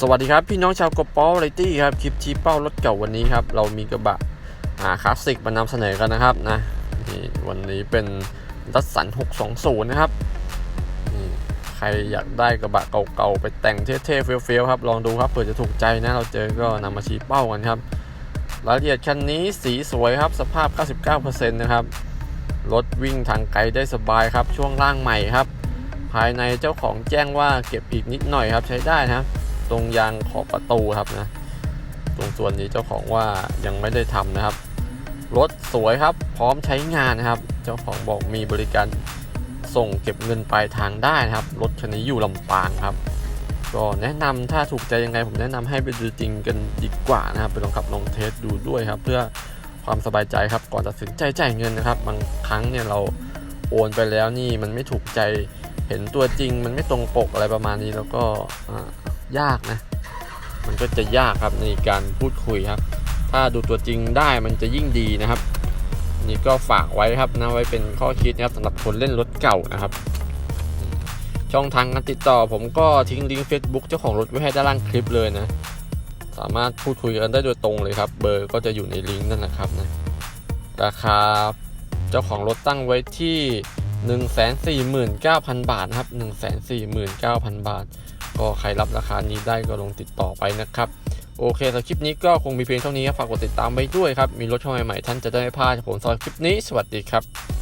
สวัสดีครับ พี่น้องชาวกระป๋อไรตี้ครับ คลิปชี้เป้ารถเก่าวันนี้ครับ เรามีกระบะอ่าคลาสสิกมานำเสนอกันนะครับนะนี่วันนี้เป็นดัสสัน 620 นะครับนี่ใครอยากได้กระบะเก่าๆ ไปแต่งเท่ๆเฟี้ยวๆครับ ลองดูครับเผื่อจะถูกใจนะ เราเจอก็นำมาชี้เป้ากันครับรายละเอียดคันนี้สีสวยครับ สภาพ 99%นะครับรถวิ่งทางไกลได้สบายครับช่วงล่างใหม่ครับ ภายในเจ้าของแจ้งว่าเก็บอีกนิดหน่อยครับใช้ได้นะครับ ตรงยางขอบประตูครับนะ ตรงส่วนนี้เจ้าของว่ายังไม่ได้ทำนะครับ รถสวยครับ พร้อมใช้งานนะครับ เจ้าของบอกมีบริการส่งเก็บเงินปลายทางได้นะครับ รถคันนี้อยู่ลำปางครับก็แนะนำถ้าถูกใจยังไงผมแนะนำให้ไปดูจริงกันดีกว่านะครับไปลองขับลองเทสดูด้วยครับ เพื่อความสบายใจครับก่อนตัดสินใจจ่ายเงินนะครับ บางครั้งเนี่ยเราโอนไปแล้วนี่มันไม่ถูกใจเห็นตัวจริงมันไม่ตรงปกอะไรประมาณนี้แล้วก็อ่า ยากนะ มันก็จะยากครับในการพูดคุยครับ ถ้าดูตัวจริงได้มันจะยิ่งดีนะครับ นี่ก็ฝากไว้ครับนะไว้เป็นข้อคิดนะครับสำหรับคนเล่นรถเก่านะครับ ช่องทางการติดต่อผมก็ทิ้งลิงก์ Facebook เจ้าของรถไว้ให้ด้านล่างคลิปเลยนะ สามารถพูดคุยกันได้โดยตรงเลยครับ เบอร์ก็จะอยู่ในลิงก์นั่นนะครับนะราคาเจ้าของรถตั้งไว้ที่ 149,000 บาทนะครับ 149,000 บาท ก็ใครรับราคานี้ได้ก็ลงติดต่อไปนะครับ โอเคสำหรับคลิปนี้ก็คงมีเพียงเท่านี้ฝากกดติดตามไว้ด้วยครับ มีรถเข้ามาใหม่ๆท่านจะได้ไม่พลาดผมสำหรับคลิปนี้ สวัสดีครับ